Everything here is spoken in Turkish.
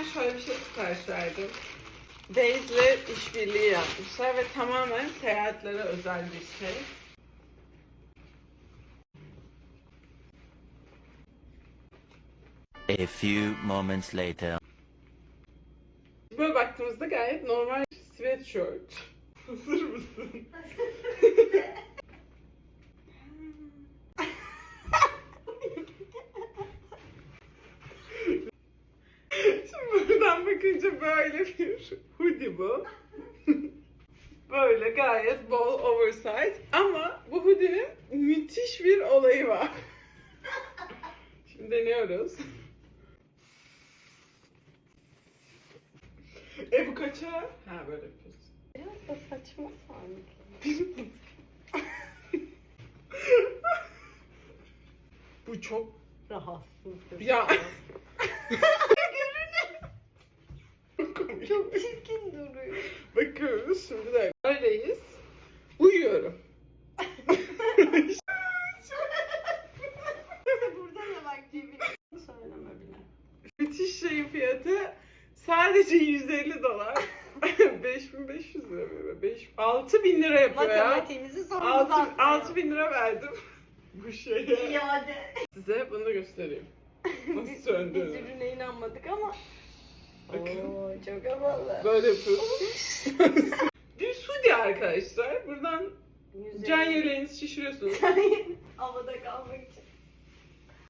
ben şöyle bir şey sipariş verdim. İşbirliği yapmışlar ve tamamen seyahatlere özel bir şey. A few moments later. Böyle baktığımızda gayet normal sweatshirt. Hazır mısın? Şimdi buradan bakınca böyle bir hoodie bu. Böyle gayet bol oversize ama bu hoodie'nin müthiş bir olayı var. Şimdi deniyoruz. E bu kaça? Ha böyle yapıyorsun. Biraz da saçma sanki. bu çok Rahatsız. ya. Çok çirkin duruyor. Bakıyoruz şimdi de öyleyiz. Uyuyorum. Burada ne bak cebine? Söyleme bile. Müthiş şeyin fiyatı sadece 150 dolar. 5500 lira mı? 5 6000 lira yapıyor ya. Matematiğimizi 6, sorumuzdan. 6000 lira verdim bu şeye. İade. Size bunu da göstereyim. Nasıl Biz söndüğünü. ürüne inanmadık ama. Bakın. Oo, çok havalı. Böyle yapıyoruz. Düz hoodie arkadaşlar. Buradan Yüzey- can yeleğinizi şişiriyorsunuz. Havada kalmak